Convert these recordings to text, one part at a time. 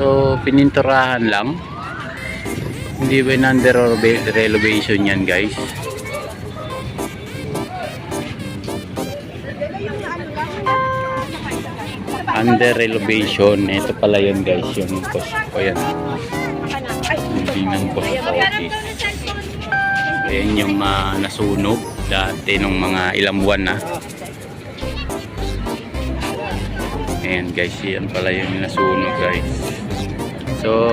So, pininturahan lang. Hindi ba under renovation yan guys? Under renovation. Ito pala yun guys. Yung post ko yan. Hindi ng office. Ayan yung ah, nasunog dati nung mga ilang buwan na. Ayan guys, yan pala yung nasunog guys. So,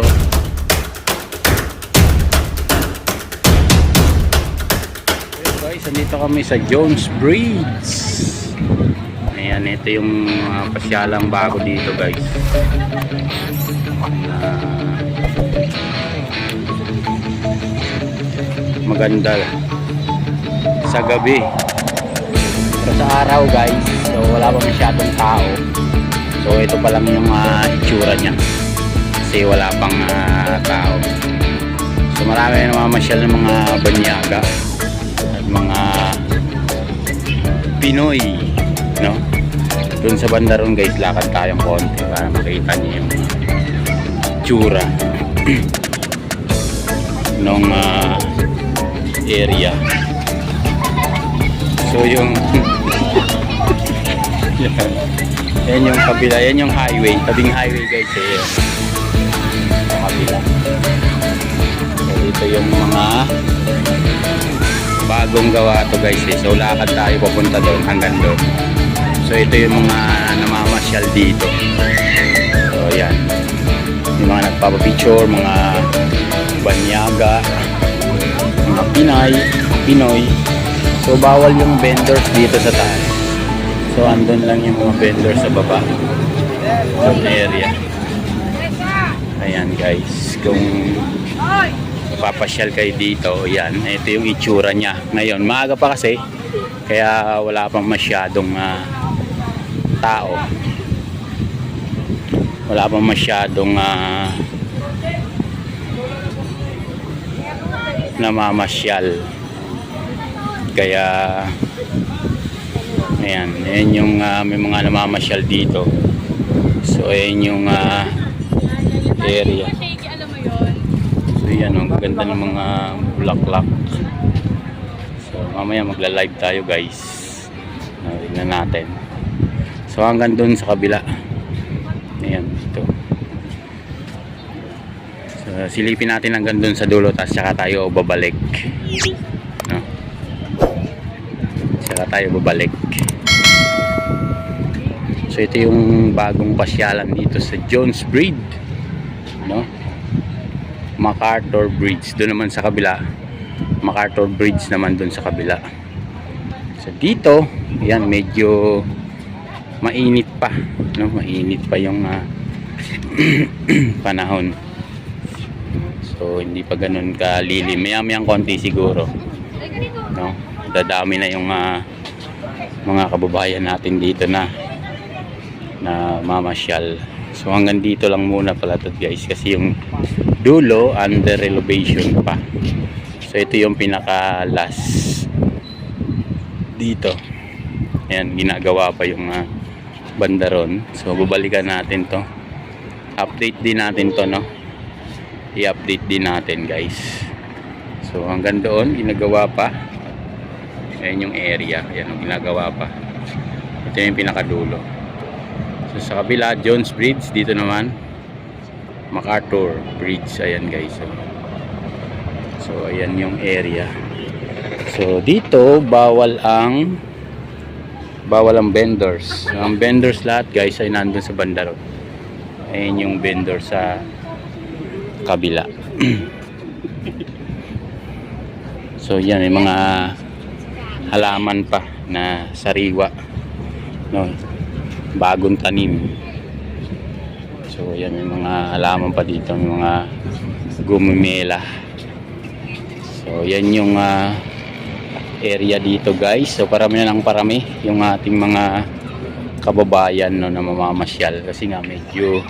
guys, andito kami sa Jones Bridge. Ayan, ito yung uh, pasyalang bago dito guys. Ah, maganda sa gabi. Pero sa araw guys, so wala pa masyadong tao. So ito pa lang yung uh, itsura niya. Kasi wala pang ah, tao. So marami na namamasyal ng mga banyaga at mga Pinoy, no? Doon sa banda ron guys, lakad tayong konti para makita niyo yung itsura nung ah, area. So yung yan. Yan yung kabila, yan yung highway, tabing highway guys eh. Sa kabila. So dito yung mga bagong gawa to guys eh. So lakad tayo papunta doon hanggang doon. So ito yung mga namamasyal dito. So yan. Yung mga nagpapapicture, mga banyaga, mga Pinay, Pinoy. So bawal yung vendors dito sa taas. So andun lang yung mga vendors sa baba. Sa area. Guys, kung papasyal kayo dito, yan, ito yung itsura niya. Ngayon, maaga pa kasi, kaya wala pang masyadong ah, tao. Wala pang masyadong ah, namamasyal. Kaya ayan, ayan yung ah, may mga namamasyal dito. So ayan yung ah, area. Shaky, alam mo yun? So yan, ang ganda ng mga bulaklak. So mamaya magla-live tayo guys. Tignan natin. So hanggang dun sa kabila. Ayan, ito. So silipin natin hanggang dun sa dulo tapos saka tayo babalik. No? Saka tayo babalik. So ito yung bagong pasyalan dito sa Jones Bridge. MacArthur Bridge. Doon naman sa kabila. MacArthur Bridge naman doon sa kabila. So dito, yan medyo mainit pa, no? Mainit pa yung ah, panahon. So hindi pa ganoon kalilim. Maya-mayang konti siguro, no? Dadami na yung ah, mga kababayan natin dito na na mamasyal. So hanggang dito lang muna pala to guys kasi yung dulo under renovation pa. So ito yung pinaka last dito. Ayan, ginagawa pa yung uh, bandaron. So babalikan natin to. Update din natin to no. I-update din natin guys. So hanggang doon ginagawa pa. Ayan yung area. Ayan yung ginagawa pa. Ito yung pinakadulo. So sa kabila, Jones Bridge. Dito naman, MacArthur Bridge. Ayan guys. So, ayan yung area. So dito, bawal ang bawal ang vendors. Ang vendors lahat guys ay nandun sa banda road. Ayan yung vendor sa kabila. so yan, may mga halaman pa na sariwa. No, bagong tanim. So yan may mga halaman pa dito, may mga gumimela. So yan yung ah, area dito guys. So parami na lang parami yung ating mga kababayan no, na mamamasyal kasi nga medyo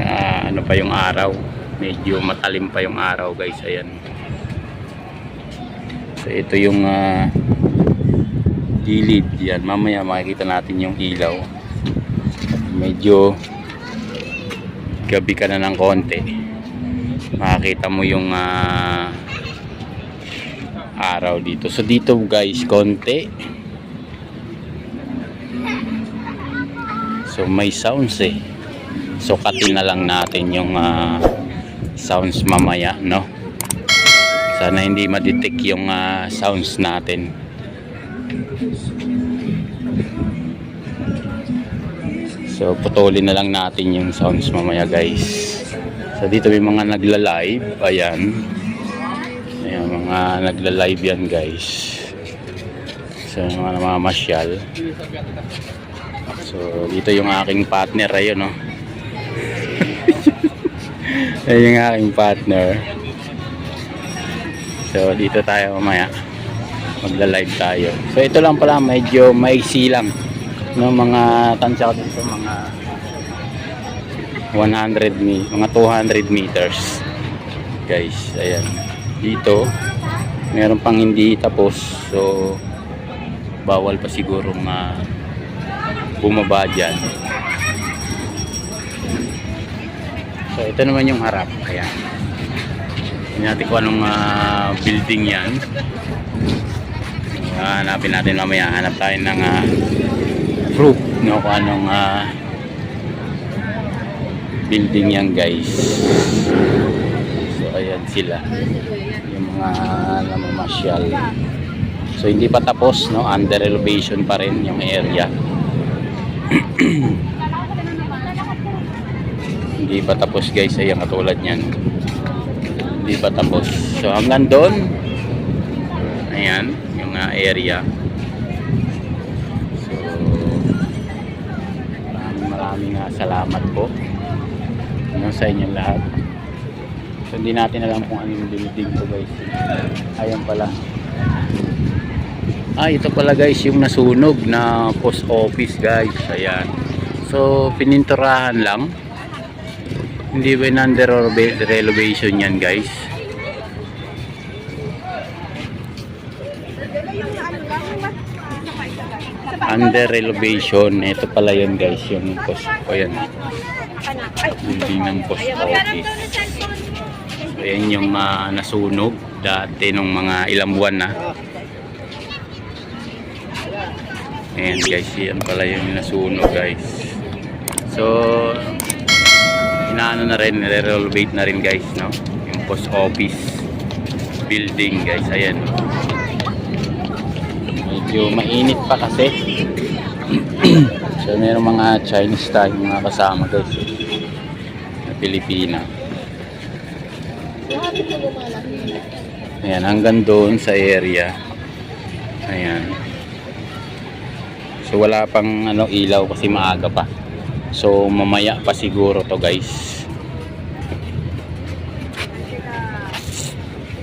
na ano pa yung araw. Medyo matalim pa yung araw guys. Ayan. So ito yung ah, gilid yan mamaya makikita natin yung ilaw medyo gabi ka na ng konti, makakita mo yung ah, araw dito. So dito guys, konti. So may sounds eh. So katin na lang natin yung ah, sounds mamaya, no? Sana hindi ma-detect yung ah, sounds natin. So putulin na lang natin yung sounds mamaya guys. So dito may mga nagla-live, ayan. Ayan mga nagla-live yan guys. So mga namamasyal. So dito yung aking partner ayun no. Ayun yung aking partner. So dito tayo mamaya. Magla-live tayo. So ito lang pala medyo maiksi lang no mga tansya ko dito mga 100 mi mga 200 meters. Guys ayan. Dito meron pang hindi tapos. So bawal pa siguro ma bumaba dyan. So ito naman yung harap. Ayan. Natin kung anong ah, building yan. Ah, hanapin natin mamaya. Hanap tayo ng ah, proof. No kung anong ah, building yan guys. So ayan sila. Yung mga namamasyal. So hindi pa tapos no? Under elevation pa rin yung area. Hindi pa tapos guys. Ayan katulad nyan hindi pa tapos. So hanggang doon. Ayan yung ah, area maraming ah, salamat po. Ano, sa inyong lahat. So hindi natin alam kung ano yung building to guys. Ayan pala. Ah ito pala guys yung nasunog na post office guys. Ayan. So pininturahan lang. Hindi ba under renovation yan guys under renovation. Ito pala yun guys yung post o yan building ng post office. So yung ah, nasunog dati nung mga ilang buwan na. Ayan guys yan pala yung nasunog guys. So inaano na rin nire-renovate na rin guys no? Yung post office building guys. Ayan medyo mainit pa kasi. So meron mga Chinese tayo mga kasama guys na Pilipina. Ayan hanggang doon sa area. Ayan. So wala pang ano ilaw kasi maaga pa. So mamaya pa siguro to guys.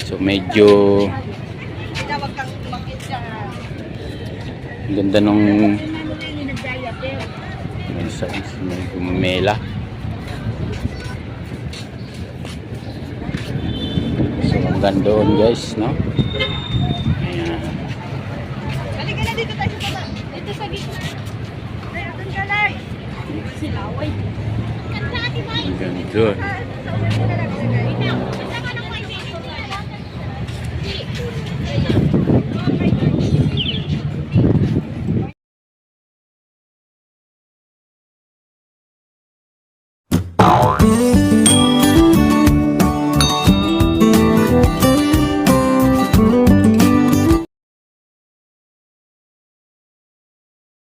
So medyo ganda nung may sa may gumamela so hanggang doon guys no ayan Halika na dito tayo sa baba. Dito sa gitna. Ay, ka lang. Silaway. Ganda doon